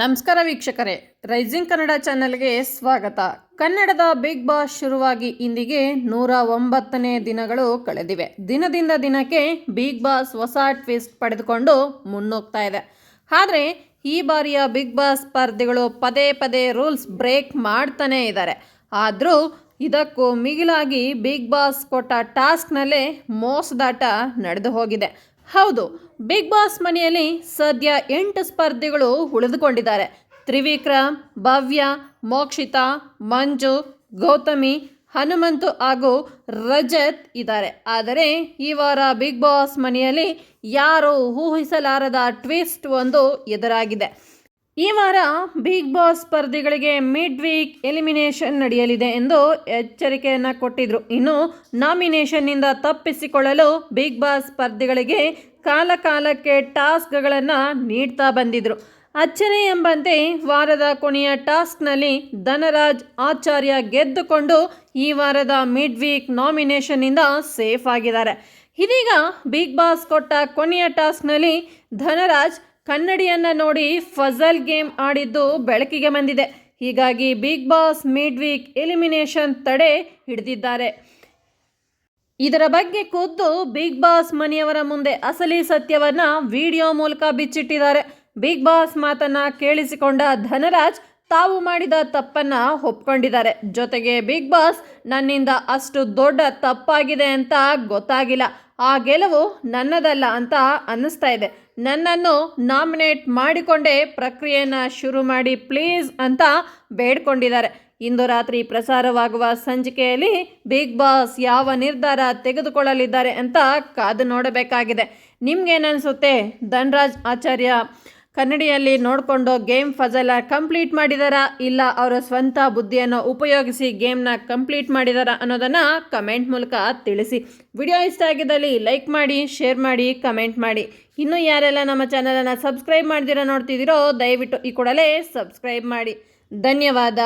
ನಮಸ್ಕಾರ ವೀಕ್ಷಕರೇ. ರೈಸಿಂಗ್ ಕನ್ನಡ ಚಾನೆಲ್ಗೆ ಸ್ವಾಗತ. ಕನ್ನಡದ ಬಿಗ್ ಬಾಸ್ ಶುರುವಾಗಿ ಇಂದಿಗೆ ನೂರ ಒಂಬತ್ತನೇ ದಿನಗಳು ಕಳೆದಿವೆ. ದಿನದಿಂದ ದಿನಕ್ಕೆ ಬಿಗ್ ಬಾಸ್ ಹೊಸ ಟ್ವಿಸ್ಟ್ ಪಡೆದುಕೊಂಡು ಮುನ್ನೋಗ್ತಾ ಇದೆ. ಆದರೆ ಈ ಬಾರಿಯ ಬಿಗ್ ಬಾಸ್ ಸ್ಪರ್ಧಿಗಳು ಪದೇ ಪದೇ ರೂಲ್ಸ್ ಬ್ರೇಕ್ ಮಾಡ್ತಾನೇ ಇದ್ದಾರೆ. ಆದರೂ ಇದಕ್ಕೂ ಮಿಗಿಲಾಗಿ ಬಿಗ್ ಬಾಸ್ ಕೊಟ್ಟ ಟಾಸ್ಕ್ನಲ್ಲೇ ಮೋಸದಾಟ ನಡೆದು ಹೋಗಿದೆ. ಹೌದು ಬಿಗ್ ಬಾಸ್ ಮನೆಯಲ್ಲಿ ಸದ್ಯ ಎಂಟು ಸ್ಪರ್ಧಿಗಳು ಉಳಿದುಕೊಂಡಿದ್ದಾರೆ. ತ್ರಿವಿಕ್ರಮ್, ಭವ್ಯ, ಮೋಕ್ಷಿತಾ, ಮಂಜು, ಗೌತಮಿ, ಹನುಮಂತು ಹಾಗೂ ರಜತ್ ಇದ್ದಾರೆ. ಆದರೆ ಈ ವಾರ ಬಿಗ್ ಬಾಸ್ ಮನೆಯಲ್ಲಿ ಯಾರು ಊಹಿಸಲಾರದ ಟ್ವಿಸ್ಟ್ ಒಂದು ಎದುರಾಗಿದೆ. ಈ ವಾರ ಬಿಗ್ ಬಾಸ್ ಸ್ಪರ್ಧಿಗಳಿಗೆ ಮಿಡ್ ವೀಕ್ ಎಲಿಮಿನೇಷನ್ ನಡೆಯಲಿದೆ ಎಂದು ಎಚ್ಚರಿಕೆಯನ್ನು ಕೊಟ್ಟಿದ್ರು. ಇನ್ನು ನಾಮಿನೇಷನ್ನಿಂದ ತಪ್ಪಿಸಿಕೊಳ್ಳಲು ಬಿಗ್ ಬಾಸ್ ಸ್ಪರ್ಧಿಗಳಿಗೆ ಕಾಲ ಕಾಲಕ್ಕೆ ಟಾಸ್ಕ್ಗಳನ್ನು ನೀಡ್ತಾ ಬಂದಿದ್ರು. ಅಚ್ಚರಿ ಎಂಬಂತೆ ವಾರದ ಕೊನೆಯ ಟಾಸ್ಕ್ನಲ್ಲಿ ಧನರಾಜ್ ಆಚಾರ್ಯ ಗೆದ್ದುಕೊಂಡು ಈ ವಾರದ ಮಿಡ್ ವೀಕ್ ನಾಮಿನೇಷನ್ನಿಂದ ಸೇಫ್ ಆಗಿದ್ದಾರೆ. ಇದೀಗ ಬಿಗ್ ಬಾಸ್ ಕೊಟ್ಟ ಕೊನೆಯ ಟಾಸ್ಕ್ನಲ್ಲಿ ಧನರಾಜ್ ಕನ್ನಡಿಯನ್ನು ನೋಡಿ ಫಜಲ್ ಗೇಮ್ ಆಡಿದ್ದು ಬೆಳಕಿಗೆ ಬಂದಿದೆ. ಹೀಗಾಗಿ Big Boss mid week elimination ತಡೆ ಹಿಡಿದಿದ್ದಾರೆ. ಇದರ ಬಗ್ಗೆ ಖುದ್ದು ಬಿಗ್ ಬಾಸ್ ಮನೆಯವರ ಮುಂದೆ ಅಸಲಿ ಸತ್ಯವನ್ನ ವಿಡಿಯೋ ಮೂಲಕ ಬಿಚ್ಚಿಟ್ಟಿದ್ದಾರೆ. ಬಿಗ್ ಬಾಸ್ ಮಾತನ್ನ ಕೇಳಿಸಿಕೊಂಡ ಧನರಾಜ್ ತಾವು ಮಾಡಿದ ತಪ್ಪನ್ನ ಒಪ್ಕೊಂಡಿದ್ದಾರೆ. ಜೊತೆಗೆ ಬಿಗ್ ಬಾಸ್ ನನ್ನಿಂದ ಅಷ್ಟು ದೊಡ್ಡ ತಪ್ಪಾಗಿದೆ ಅಂತ ಗೊತ್ತಾಗಿಲ್ಲ. ಆ ಗೆಲುವು ನನ್ನದಲ್ಲ ಅಂತ ಅನ್ನಿಸ್ತಾ ಇದೆ. ನನ್ನನ್ನು ನಾಮಿನೇಟ್ ಮಾಡಿಕೊಂಡೇ ಪ್ರಕ್ರಿಯೆಯನ್ನು ಶುರು ಮಾಡಿ ಪ್ಲೀಸ್ ಅಂತ ಬೇಡ್ಕೊಂಡಿದ್ದಾರೆ. ಇಂದು ರಾತ್ರಿ ಪ್ರಸಾರವಾಗುವ ಸಂಚಿಕೆಯಲ್ಲಿ ಬಿಗ್ ಬಾಸ್ ಯಾವ ನಿರ್ಧಾರ ತೆಗೆದುಕೊಳ್ಳಲಿದ್ದಾರೆ ಅಂತ ಕಾದು ನೋಡಬೇಕಾಗಿದೆ. ನಿಮ್ಗೇನಿಸುತ್ತೆ ಧನ್ರಾಜ್ ಆಚಾರ್ಯ ಕನ್ನಡಿಯಲ್ಲಿ ನೋಡಿಕೊಂಡು ಗೇಮ್ ಫಜಲ ಕಂಪ್ಲೀಟ್ ಮಾಡಿದಾರಾ ಇಲ್ಲ ಅವರ ಸ್ವಂತ ಬುದ್ಧಿಯನ್ನು ಉಪಯೋಗಿಸಿ ಗೇಮ್ನ ಕಂಪ್ಲೀಟ್ ಮಾಡಿದಾರಾ ಅನ್ನೋದನ್ನು ಕಮೆಂಟ್ ಮೂಲಕ ತಿಳಿಸಿ. ವಿಡಿಯೋ ಇಷ್ಟ ಆಗಿದ್ದಲ್ಲಿ ಲೈಕ್ ಮಾಡಿ, ಶೇರ್ ಮಾಡಿ, ಕಮೆಂಟ್ ಮಾಡಿ. ಇನ್ನೂ ಯಾರೆಲ್ಲ ನಮ್ಮ ಚಾನಲನ್ನು ಸಬ್ಸ್ಕ್ರೈಬ್ ಮಾಡಿದಿರೋ ನೋಡ್ತಿದ್ದೀರೋ ದಯವಿಟ್ಟು ಈ ಕೂಡಲೇ ಸಬ್ಸ್ಕ್ರೈಬ್ ಮಾಡಿ. ಧನ್ಯವಾದ.